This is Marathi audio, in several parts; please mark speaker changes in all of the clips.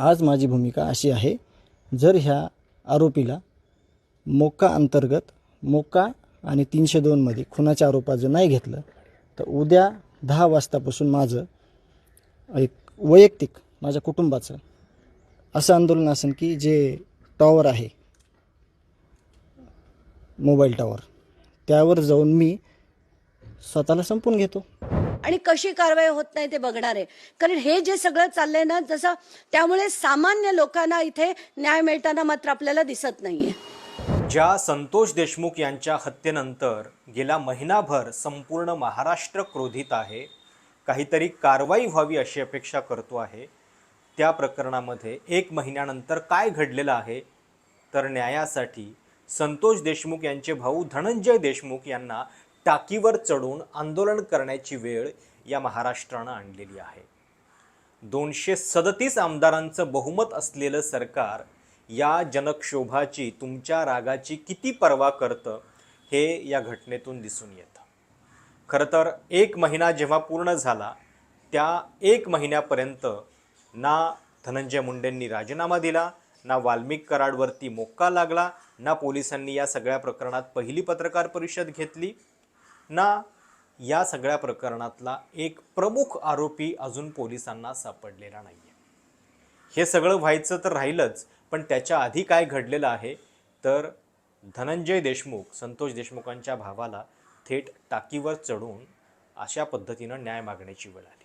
Speaker 1: आज माझी भूमिका अशी आहे जर ह्या आरोपीला मोका अंतर्गत मोका आणि तीनशे दोनमध्ये खुनाच्या आरोपात जर नाही घेतलं तर उद्या दहा वाजतापासून माझं एक वैयक्तिक माझ्या कुटुंबाचं असं आंदोलन असेल की जे टॉवर आहे मोबाईल टॉवर त्यावर जाऊन मी स्वतःला संपून घेतो.
Speaker 2: आणि कशी कारवाई होत नाही ते बघणार आहे. कारण हे जे सगळं चाललंय ना जसं त्यामुळे सामान्य लोकांना इथे न्याय मिळताना मात्र आपल्याला दिसत नाहीये.
Speaker 3: ज्या संतोष देशमुख यांच्या हत्येनंतर गेला महिनाभर संपूर्ण महाराष्ट्र क्रोधित आहे काहीतरी कारवाई व्हावी अशी अपेक्षा करतो आहे. त्या प्रकरणामध्ये एक महिन्यानंतर काय घडलेलं आहे तर न्यायासाठी संतोष देशमुख यांचे भाऊ धनंजय देशमुख यांना टाकीवर चढून आंदोलन करण्याची वेळ या महाराष्ट्रानं आणलेली आहे. दोनशे सदतीस आमदारांचं बहुमत असलेलं सरकार या जनक्षोभाची तुमच्या रागाची किती पर्वा करतं हे या घटनेतून दिसून येतं. खरं तर एक महिना जेव्हा पूर्ण झाला त्या एक महिन्यापर्यंत ना धनंजय मुंडेंनी राजीनामा दिला ना वाल्मिक कराडवरती मोक्का लागला ना पोलिसांनी या सगळ्या प्रकरणात पहिली पत्रकार परिषद घेतली ना या सगळ्या प्रकरणातला एक प्रमुख आरोपी अजून पोलिसांना सापडलेला नाही आहे हे सगळं व्हायचं तर राहिलंच पण त्याच्या आधी काय घडलेलं आहे तर धनंजय देशमुख संतोष देशमुखांच्या भावाला थेट टाकीवर चढून अशा पद्धतीनं न्याय मागण्याची वेळ आली.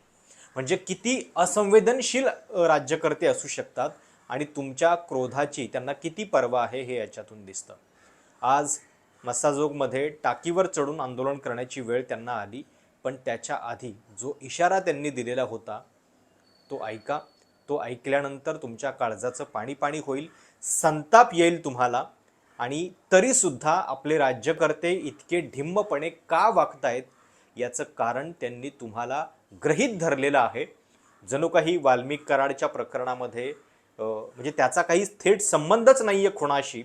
Speaker 3: म्हणजे किती असंवेदनशील राज्यकर्ते असू शकतात आणि तुमच्या क्रोधाची त्यांना किती पर्वा आहे हे याच्यातून दिसतं. आज मस्साजोगमध्ये टाकीवर चढून आंदोलन करण्याची वेळ त्यांना आली पण त्याच्या आधी जो इशारा त्यांनी दिलेला होता तो ऐका. तो ऐकल्यानंतर तुमच्या काळजाचं पाणी पाणी होईल संताप येईल तुम्हाला. आणि तरीसुद्धा आपले राज्यकर्ते इतके ढिम्मपणे का वागतायत याचं कारण त्यांनी तुम्हाला ग्रहीत धरलेलं आहे. जणू काही वाल्मिक कराडच्या प्रकरणामध्ये म्हणजे त्याचा काही थेट संबंधच नाही आहे खुणाशी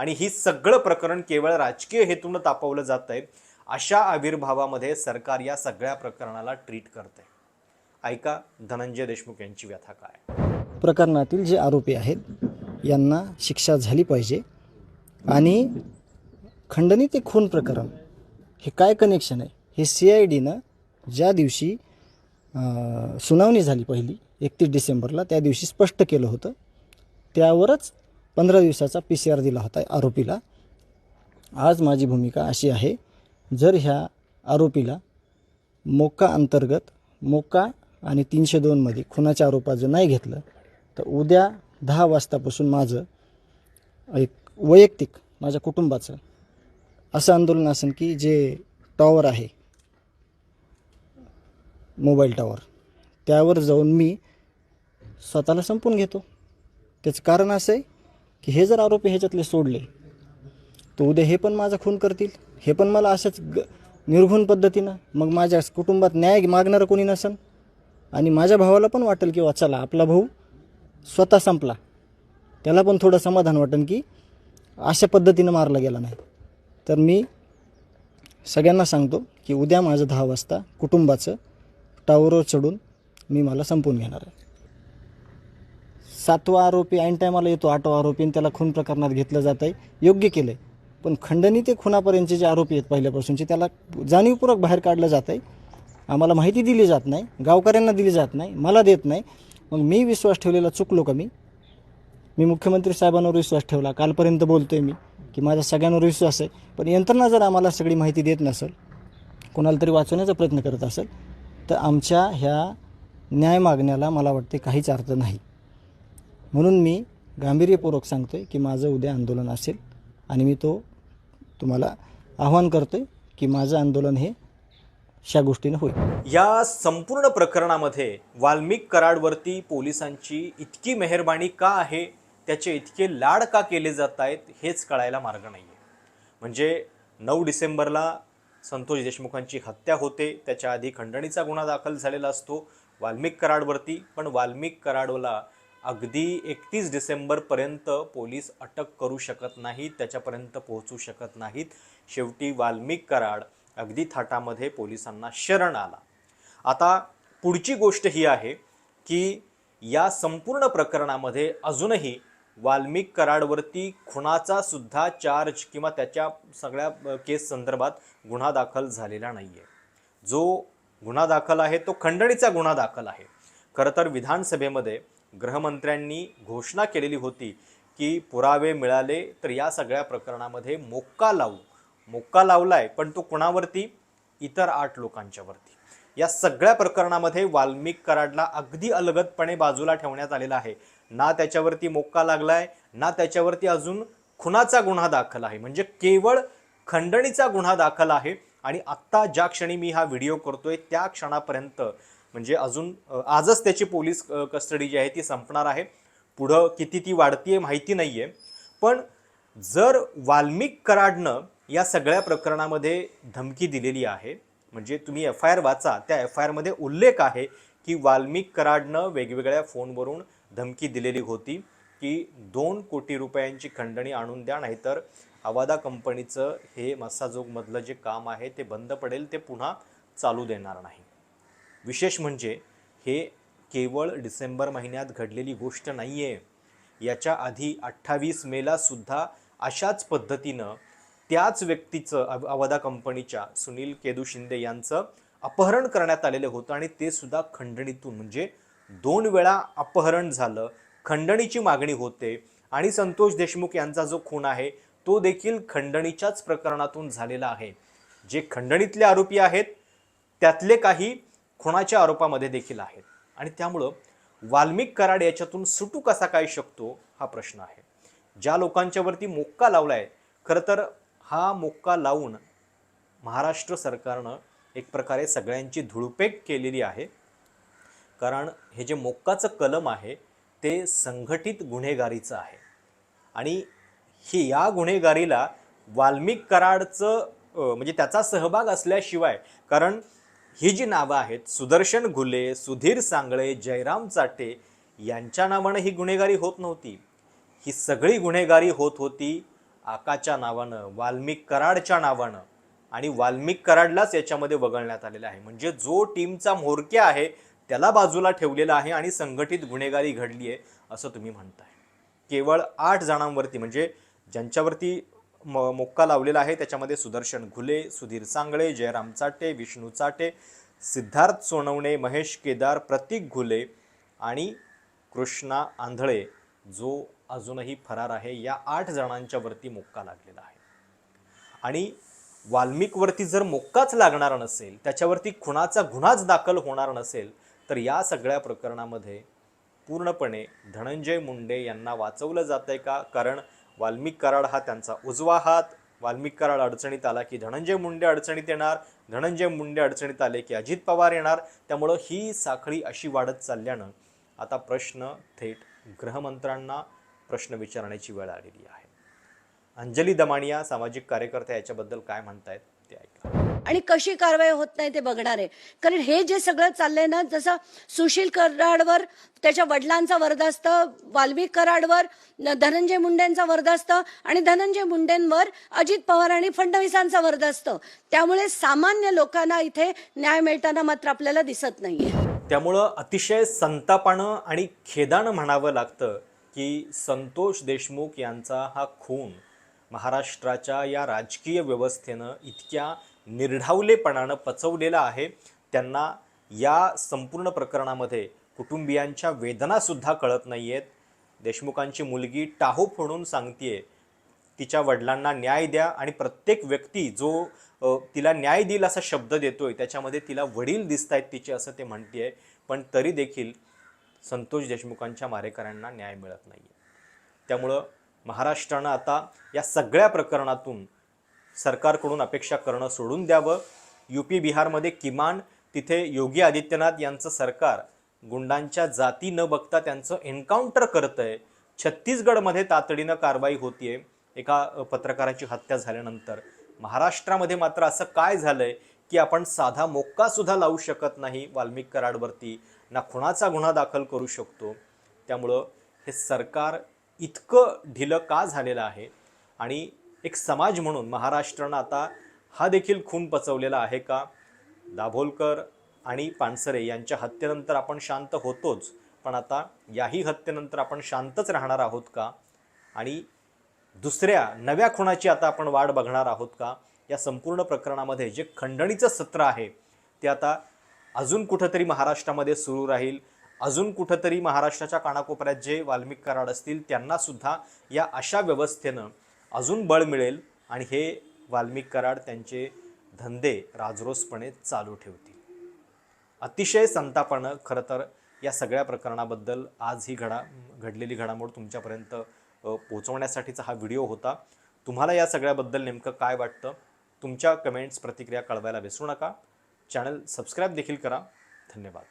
Speaker 3: आणि ही सगळं प्रकरण केवळ राजकीय हेतून तापवलं जात आहे अशा आविर्भावामध्ये सरकार या सगळ्या प्रकरणाला ट्रीट करते ऐका धनंजय देशमुख यांची व्यथा काय?
Speaker 1: प्रकरणातील जे आरोपी आहेत यांना शिक्षा झाली पाहिजे आणि खंडणी ते खून प्रकरण हे काय कनेक्शन आहे? हे सी आय डीनं ज्या दिवशी सुनावणी झाली पहिली एकतीस डिसेंबरला त्या दिवशी स्पष्ट केलं होतं. त्यावरच पंधरा दिवसाचा पी सी आर दिला होता आरोपीला. आज माझी भूमिका अशी आहे जर ह्या आरोपीला मोका अंतर्गत मोका आणि तीनशे दोनमध्ये खुनाच्या आरोपात जर नाही घेतलं तर उद्या दहा वाजतापासून माझं एक वैयक्तिक माझ्या कुटुंबाचं असं आंदोलन असेल की जे टॉवर आहे मोबाईल टॉवर त्यावर जाऊन मी स्वतःला संपून घेतो. त्याचं कारण असं आहे की हे जर आरोपी ह्याच्यातले सोडले तर उद्या हे पण माझा खून करतील. हे पण मला अशाच ग निर्घुण पद्धतीनं मग माझ्या कुटुंबात न्याय मागणारं कोणी नसन? आणि माझ्या भावाला पण वाटेल की चला आपला भाऊ स्वतः संपला. त्याला पण थोडं समाधान वाटेल की अशा पद्धतीनं मारला गेला नाही. तर मी सगळ्यांना सांगतो की उद्या माझं दहा वाजता कुटुंबाचं टावरवर चढून मी मला संपवून घेणार आहे. सातवा आरोपी ऐन टायमाला येतो आठवा आरोपी आणि त्याला खून प्रकरणात घेतलं जात आहे योग्य केलं आहे पण खंडणी ते खुनापर्यंतचे जे आरोपी आहेत पहिल्यापासूनचे त्याला जाणीवपूर्वक बाहेर काढलं जात आहे आम्हाला माहिती दिली जात नाही. गावकऱ्यांना दिली जात नाही. मला देत नाही. मग मी विश्वास ठेवलेला चुकलो का मी? मी मुख्यमंत्री साहेबांवर विश्वास ठेवला. कालपर्यंत बोलतो आहे मी की माझा सगळ्यांवर विश्वास आहे. पण यंत्रणा जर आम्हाला सगळी माहिती देत नसेल कोणाला तरी वाचवण्याचा प्रयत्न करत असेल तर आमच्या ह्या न्याय मागण्याला मला वाटते काहीच अर्थ नाही. म्हणून मी गांभीर्यपूर्वक सांगतो आहे की माझं उद्या आंदोलन असेल आणि मी तो तुम्हाला आव्हान करतो आहे की माझं आंदोलन हे अशा गोष्टीनं होईल.
Speaker 3: या संपूर्ण प्रकरणामध्ये वाल्मिक कराडवरती पोलिसांची इतकी मेहरबानी का आहे? त्याचे इतके लाड का केले जात आहेत हेच कळायला मार्ग नाही आहे म्हणजे नऊ डिसेंबरला संतोष देशमुखांची हत्या होते त्याच्या आधी खंडणीचा गुन्हा दाखल झालेला असतो वाल्मिक कराडवरती पण वाल्मिक कराडला अगदी एकतीस डिसेंबरपर्यंत पोलीस अटक करू शकत नाहीत त्याच्यापर्यंत पोहोचू शकत नाहीत. शेवटी वाल्मिक कराड अगदी थाटामध्ये पोलिसांना शरण आला. आता पुढची गोष्ट ही आहे की या संपूर्ण प्रकरणामध्ये अजूनही वाल्मिक कराडवरती खुनाचा सुद्धा चार्ज किंवा त्याच्या सगळ्या केस संदर्भात गुन्हा दाखल झालेला नाही आहे जो गुन्हा दाखल आहे तो खंडणीचा गुन्हा दाखल आहे. खरं तर विधानसभेमध्ये गृहमंत्र्यांनी घोषणा केलेली होती की पुरावे मिळाले तर या सगळ्या प्रकरणामध्ये मोक्का लावू. मोक्का लावलाय पण तो कुणावरती? इतर आठ लोकांच्यावरती या सगळ्या प्रकरणामध्ये वाल्मिक कराडला अगदी अलगदपणे बाजूला ठेवण्यात आलेला आहे. ना त्याच्यावरती मोक्का लागलाय ना त्याच्यावरती अजून खुनाचा गुन्हा दाखल आहे. म्हणजे केवळ खंडणीचा गुन्हा दाखल आहे आणि आत्ता ज्या क्षणी मी हा व्हिडिओ करतोय त्या क्षणापर्यंत म्हणजे अजून आजच त्याची पोलीस कस्टडी जी आहे ती संपणार आहे. पुढं किती ती वाढतीये माहिती नाही आहे पण जर वाल्मिक कराडनं या सगळ्या प्रकरणामध्ये धमकी दिलेली आहे म्हणजे तुम्ही एफ आय आर वाचा त्या एफ आय आरमध्ये उल्लेख आहे की वाल्मिक कराडनं वेगवेगळ्या फोनवरून धमकी दिलेली होती की दोन कोटी रुपयांची खंडणी आणून द्या नाहीतर आवादा कंपनीचं हे मस्साजोगमधलं जे काम आहे ते बंद पडेल ते पुन्हा चालू देणार नाही. विशेष म्हणजे हे केवळ डिसेंबर महिन्यात घडलेली गोष्ट नाही आहे याच्या आधी अठ्ठावीस मेला सुद्धा अशाच पद्धतीनं त्याच व्यक्तीचं अव- अवधा कंपनीच्या सुनील केदू शिंदे यांचं अपहरण करण्यात आलेलं होतं आणि ते सुद्धा खंडणीतून. म्हणजे दोन वेळा अपहरण झालं खंडणीची मागणी होते आणि संतोष देशमुख यांचा जो खून आहे तो देखील खंडणीच्याच प्रकरणातून झालेला आहे. जे खंडणीतले आरोपी आहेत त्यातले काही खुणाच्या आरोपामध्ये देखील आहेत. आणि त्यामुळं वाल्मिक कराड याच्यातून सुटू कसा काय शकतो हा प्रश्न आहे. ज्या लोकांच्यावरती मोक्का लावलाय खरं तर हा मोक्का लावून महाराष्ट्र सरकारनं एक प्रकारे सगळ्यांची धुळपेक केलेली आहे. कारण हे जे मोक्काचं कलम आहे ते संघटित गुन्हेगारीचं आहे. आणि हे या गुन्हेगारीला वाल्मिक कराडचं म्हणजे त्याचा सहभाग असल्याशिवाय कारण ही जी नावं आहेत सुदर्शन घुले सुधीर सांगळे जयराम चाटे यांच्या नावानं ही गुन्हेगारी होत नव्हती. ही सगळी गुन्हेगारी होत होती आकाच्या नावानं वाल्मिक कराडच्या नावानं. आणि वाल्मिक कराडलाच याच्यामध्ये वगळण्यात आलेलं आहे. म्हणजे जो टीमचा म्होरक्या आहे त्याला बाजूला ठेवलेला आहे आणि संघटित गुन्हेगारी घडली आहे असं तुम्ही म्हणताय. केवळ आठ जणांवरती म्हणजे ज्यांच्यावरती म मोक्का लावलेला आहे. त्याच्यामध्ये सुदर्शन घुले सुधीर सांगळे जयराम चाटे विष्णू चाटे सिद्धार्थ सोनवणे महेश केदार प्रतीक घुले आणि कृष्णा आंधळे जो अजूनही फरार आहे. या आठ जणांच्या वरती मोक्का लागलेला आहे. आणि वाल्मिकवरती जर मोक्काच लागणार नसेल त्याच्यावरती खुनाचा गुन्हाच दाखल होणार नसेल तर या सगळ्या प्रकरणामध्ये पूर्णपणे धनंजय मुंडे यांना वाचवलं जात आहे का? कारण वाल्मिक कराड हा त्यांचा उजवा हात. वाल्मिक कराड अडचणीत आला की धनंजय मुंडे अडचणीत येणार. धनंजय मुंडे अडचणीत आले की अजित पवार येणार. त्यामुळं ही साखळी अशी वाढत चालल्यानं आता प्रश्न थेट गृहमंत्र्यांना प्रश्न विचारण्याची वेळ आलेली आहे. अंजली दमानिया सामाजिक कार्यकर्त्या याच्याबद्दल काय म्हणतायत? आहेत
Speaker 2: आणि कशी कारवाई होत नाही ते बघणार आहे. कारण हे जे सगळं चाललंय ना जसं सुशील कराडवर त्याच्या वडिलांचा वरदास्त वाल्मिक कराडवर धनंजय मुंडेंचा वरदास्त आणि धनंजय मुंडेंवर अजित पवार आणि फडणवीसांचा वरदास्त. त्यामुळे सामान्य लोकांना इथे न्याय मिळताना मात्र आपल्याला दिसत नाहीये.
Speaker 3: त्यामुळं अतिशय संतापानं आणि खेदानं म्हणावं लागतं की संतोष देशमुख यांचा हा खून महाराष्ट्राच्या या राजकीय व्यवस्थेनं इतक्या निर्ढावलेपणानं पचवलेलं आहे. त्यांना या संपूर्ण प्रकरणामध्ये कुटुंबियांच्या वेदनासुद्धा कळत नाही आहेत देशमुखांची मुलगी टाहो फोडून सांगतेय तिच्या वडिलांना न्याय द्या आणि प्रत्येक व्यक्ती जो तिला न्याय देईल असा शब्द देतोय त्याच्यामध्ये तिला वडील दिसत आहेत तिचे असं ते म्हणते पण तरी देखील संतोष देशमुखांच्या मारेकऱ्यांना न्याय मिळत नाही त्यामुळं महाराष्ट्रानं आता या सगळ्या प्रकरणातून सरकारकडून अपेक्षा करणं सोडून द्यावं. यू पी बिहारमध्ये किमान तिथे योगी आदित्यनाथ यांचं सरकार गुंडांच्या जाती न बघता त्यांचं एन्काउंटर करतं आहे छत्तीसगडमध्ये तातडीनं कारवाई होतीये. एका पत्रकाराची हत्या झाल्यानंतर. महाराष्ट्रामध्ये मात्र असं काय झालंय की आपण साधा मोक्का सुद्धा लावू शकत नाही वाल्मिक कराडवरती. ना खुणाचा गुन्हा दाखल करू शकतो. त्यामुळं हे सरकार इतकं ढिलं का झालेलं आहे? आणि एक समाज म्हणून महाराष्ट्रानं आता हा देखील खून पचवलेला आहे का? दाभोलकर आणि पानसरे यांच्या हत्येनंतर आपण शांत होतोच पण आता याही हत्येनंतर आपण शांतच राहणार आहोत का? आणि दुसऱ्या नव्या खुणाची आता आपण वाट बघणार आहोत का? या संपूर्ण प्रकरणामध्ये जे खंडणीचं सत्र आहे ते आता अजून कुठंतरी महाराष्ट्रामध्ये सुरू राहील. अजून कुठंतरी महाराष्ट्राच्या कानाकोपऱ्यात जे वाल्मिक कराड असतील त्यांनासुद्धा या अशा व्यवस्थेनं अजून बळ मिळेल आणि हे वाल्मिक कराड त्यांचे धंदे राजरोसपणे चालू ठेवतील. अतिशय संतापानं खरं तर या सगळ्या प्रकरणाबद्दल आज ही घडा घडलेली घडामोड तुमच्यापर्यंत पोचवण्यासाठीचा हा व्हिडिओ होता. तुम्हाला या सगळ्याबद्दल नेमकं काय वाटतं? तुमच्या कमेंट्स प्रतिक्रिया कळवायला विसरू नका. चॅनल सबस्क्राईब देखील करा. धन्यवाद.